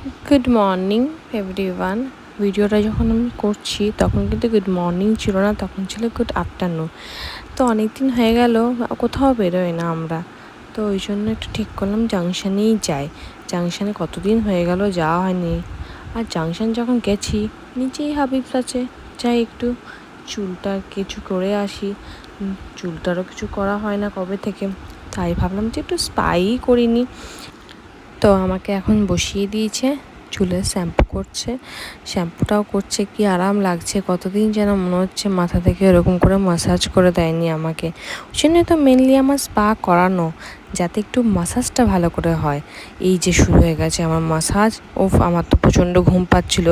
Good morning everyone ভিডিওটা যখন আমি করছি, তখন কিন্তু গুড মর্নিং ছিল না, তখন ছিল গুড আফটারনুন তো অনেক দিন হয়ে গেল, কোথাও বেরোয় না আমরা। তো ওই জন্য একটু ঠিক করলাম, জাংশনেই যাই। জাংশনে কতদিন হয়ে গেল, যাওয়া হয়নি। আর জাংশন যখন গেছি নিচেই হাবিবস আছে। যাই একটু চুলটা কিছু করে আসি। চুলটারও কিছু করা হয় না কবে থেকে। তাই ভাবলাম যে একটু স্পাই করিনি। তো আমাকে এখন বসিয়ে দিয়েছে, চুলে শ্যাম্পু করছে। শ্যাম্পুটাও করছে, কি আরাম লাগছে, কতদিন যেন মনে হচ্ছে মাথা থেকে এরকম করে মাসাজ করে দেয়নি আমাকে। ওই জন্যই তো মেনলি আমার স্পা করানো, যাতে একটু মাসাজটা ভালো করে হয়। এই যে শুরু হয়ে গেছে আমার মাসাজ ও আমার তো প্রচণ্ড ঘুম পাচ্ছিল।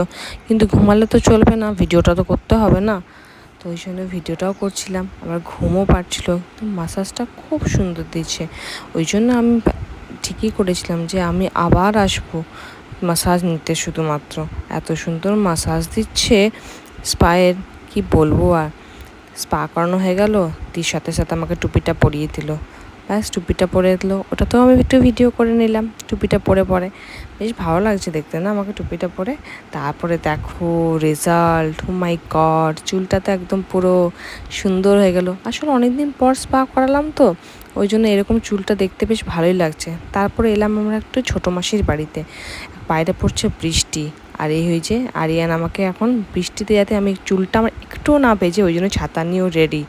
কিন্তু ঘুমালে তো চলবে না, ভিডিওটা তো করতে হবে না। তো ওই জন্য ভিডিওটাও করছিলাম, আবার ঘুমও পাচ্ছিল, তো মাসাজটা খুব সুন্দর দিচ্ছে। ওই জন্য আমি ঠিকই করেছিলাম যে আমি আবার আসব মাসাজ নিতে শুধুমাত্র। এত সুন্দর মাসাজ দিচ্ছে স্পায়ের, কি বলব আর? স্পা করানো হয়ে গেল দিয়ে সাথে সাথে আমাকে টুপিটা পরিয়ে দিল। ব্যাস, টুপিটা পরে দিল ওটা তো আমি একটু ভিডিও করে নিলাম, টুপিটা পরে পরে। বেশ ভালো লাগছে দেখতে না আমাকে টুপিটা পরে। তারপরে দেখো রেজাল্ট ও মাই গড চুলটা তো একদম পুরো সুন্দর হয়ে গেল। আসলে অনেক দিন পর স্পা করালাম তো, ওই জন্য এরকম চুলটা দেখতে বেশ ভালোই লাগছে। তারপরে এলাম আমরা একটু ছোটো মাসির বাড়িতে। বাইরে পড়ছে বৃষ্টি, আর এই হয়েছে আরিয়ান আমাকে এখন বৃষ্টিতে যাতে আমি চুলটা আমার একটুও না ভেজে ওই জন্য ছাতা নিয়েও রেডি